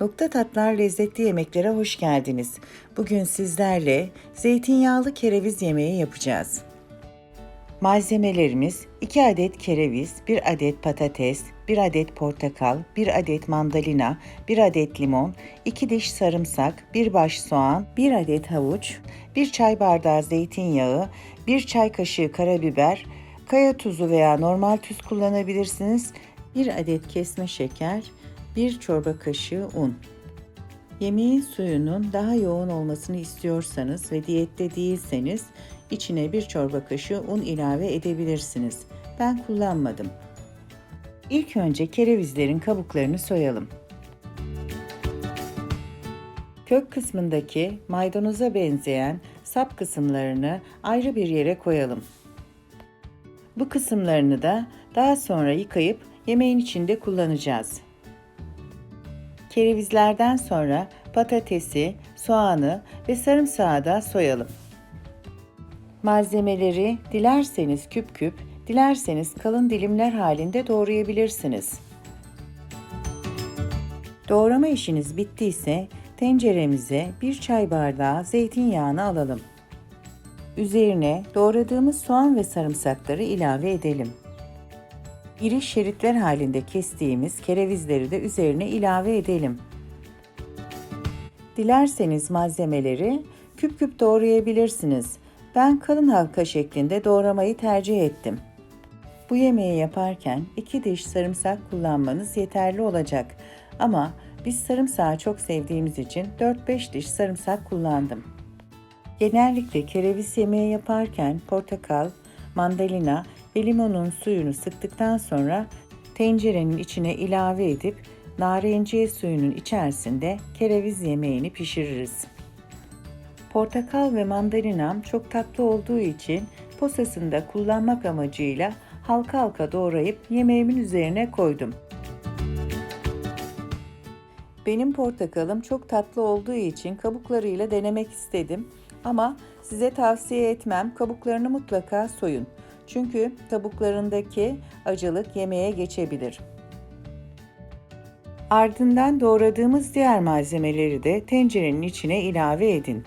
Nokta Tatlar Lezzetli Yemeklere hoş geldiniz. Bugün sizlerle zeytinyağlı kereviz yemeği yapacağız. Malzemelerimiz 2 adet kereviz, 1 adet patates, 1 adet portakal, 1 adet mandalina, 1 adet limon, 2 diş sarımsak, 1 baş soğan, 1 adet havuç, 1 çay bardağı zeytinyağı, 1 çay kaşığı karabiber, kaya tuzu veya normal tuz kullanabilirsiniz, 1 adet kesme şeker, 1 çorba kaşığı un. Yemeğin suyunun daha yoğun olmasını istiyorsanız ve diyette değilseniz içine bir çorba kaşığı un ilave edebilirsiniz. Ben kullanmadım. İlk önce kerevizlerin kabuklarını soyalım. Kök kısmındaki maydanoza benzeyen sap kısımlarını ayrı bir yere koyalım. Bu kısımlarını da daha sonra yıkayıp yemeğin içinde kullanacağız. Kerevizlerden sonra patatesi, soğanı ve sarımsağı da soyalım. Malzemeleri dilerseniz küp küp, dilerseniz kalın dilimler halinde doğrayabilirsiniz. Doğrama işiniz bittiyse tenceremize bir çay bardağı zeytinyağını alalım. Üzerine doğradığımız soğan ve sarımsakları ilave edelim. İri şeritler halinde kestiğimiz kerevizleri de üzerine ilave edelim. Dilerseniz malzemeleri küp küp doğrayabilirsiniz. Ben kalın halka şeklinde doğramayı tercih ettim. Bu yemeği yaparken 2 diş sarımsak kullanmanız yeterli olacak. Ama biz sarımsağı çok sevdiğimiz için 4-5 diş sarımsak kullandım. Genellikle kereviz yemeği yaparken portakal, mandalina ve limonun suyunu sıktıktan sonra tencerenin içine ilave edip narenciye suyunun içerisinde kereviz yemeğini pişiririz. Portakal ve mandalinam çok tatlı olduğu için posasında kullanmak amacıyla halka halka doğrayıp yemeğimin üzerine koydum. Benim portakalım çok tatlı olduğu için kabuklarıyla denemek istedim ama size tavsiye etmem kabuklarını mutlaka soyun. Çünkü kabuklarındaki acılık yemeğe geçebilir. Ardından doğradığımız diğer malzemeleri de tencerenin içine ilave edin.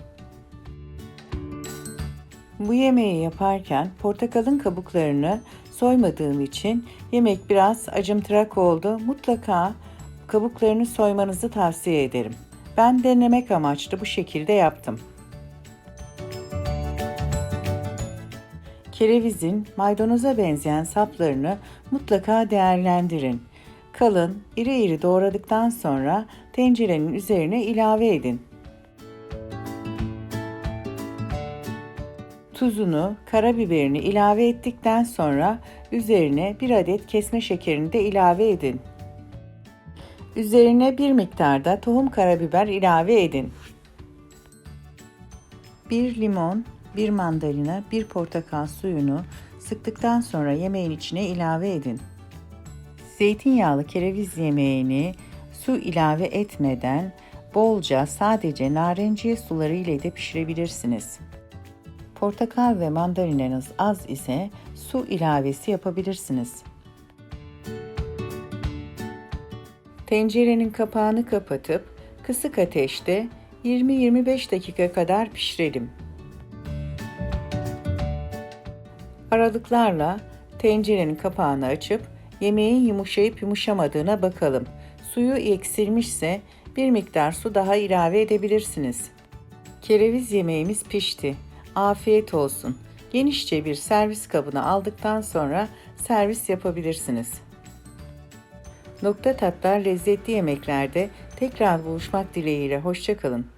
Bu yemeği yaparken portakalın kabuklarını soymadığım için yemek biraz acımtırak oldu. Mutlaka kabuklarını soymanızı tavsiye ederim. Ben denemek amaçlı bu şekilde yaptım. Kerevizin maydanoza benzeyen saplarını mutlaka değerlendirin. Kalın, iri iri doğradıktan sonra tencerenin üzerine ilave edin. Tuzunu, karabiberini ilave ettikten sonra üzerine bir adet kesme şekerini de ilave edin. Üzerine bir miktarda tohum karabiber ilave edin. Bir limon, bir mandalina, bir portakal suyunu sıktıktan sonra yemeğin içine ilave edin. Zeytinyağlı kereviz yemeğini su ilave etmeden bolca sadece narenciye suları ile de pişirebilirsiniz. Portakal ve mandalinanız az ise su ilavesi yapabilirsiniz. Tencerenin kapağını kapatıp kısık ateşte 20-25 dakika kadar pişirelim. Aralıklarla tencerenin kapağını açıp yemeğin yumuşayıp yumuşamadığına bakalım. Suyu eksilmişse bir miktar su daha ilave edebilirsiniz. Kereviz yemeğimiz pişti. Afiyet olsun. Genişçe bir servis kabına aldıktan sonra servis yapabilirsiniz. Nokta Tatlar lezzetli yemeklerde tekrar buluşmak dileğiyle hoşçakalın.